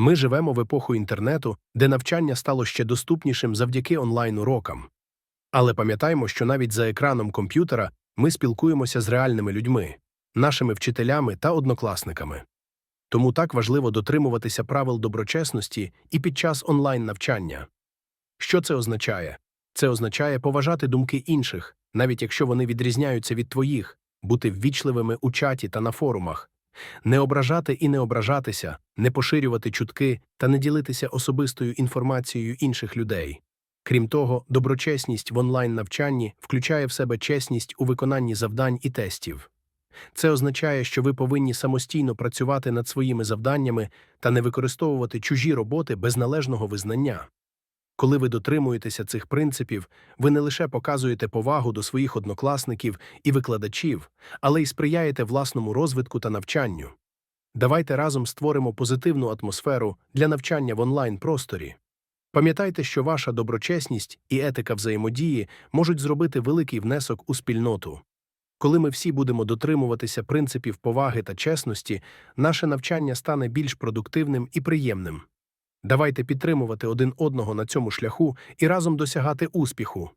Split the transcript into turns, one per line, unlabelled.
Ми живемо в епоху інтернету, де навчання стало ще доступнішим завдяки онлайн-урокам. Але пам'ятаємо, що навіть за екраном комп'ютера ми спілкуємося з реальними людьми, нашими вчителями та однокласниками. Тому так важливо дотримуватися правил доброчесності і під час онлайн-навчання. Що це означає? Це означає поважати думки інших, навіть якщо вони відрізняються від твоїх, бути ввічливими у чаті та на форумах, не ображати і не ображатися, не поширювати чутки та не ділитися особистою інформацією інших людей. Крім того, доброчесність в онлайн-навчанні включає в себе чесність у виконанні завдань і тестів. Це означає, що ви повинні самостійно працювати над своїми завданнями та не використовувати чужі роботи без належного визнання. Коли ви дотримуєтеся цих принципів, ви не лише показуєте повагу до своїх однокласників і викладачів, але й сприяєте власному розвитку та навчанню. Давайте разом створимо позитивну атмосферу для навчання в онлайн-просторі. Пам'ятайте, що ваша доброчесність і етика взаємодії можуть зробити великий внесок у спільноту. Коли ми всі будемо дотримуватися принципів поваги та чесності, наше навчання стане більш продуктивним і приємним. Давайте підтримувати один одного на цьому шляху і разом досягати успіху.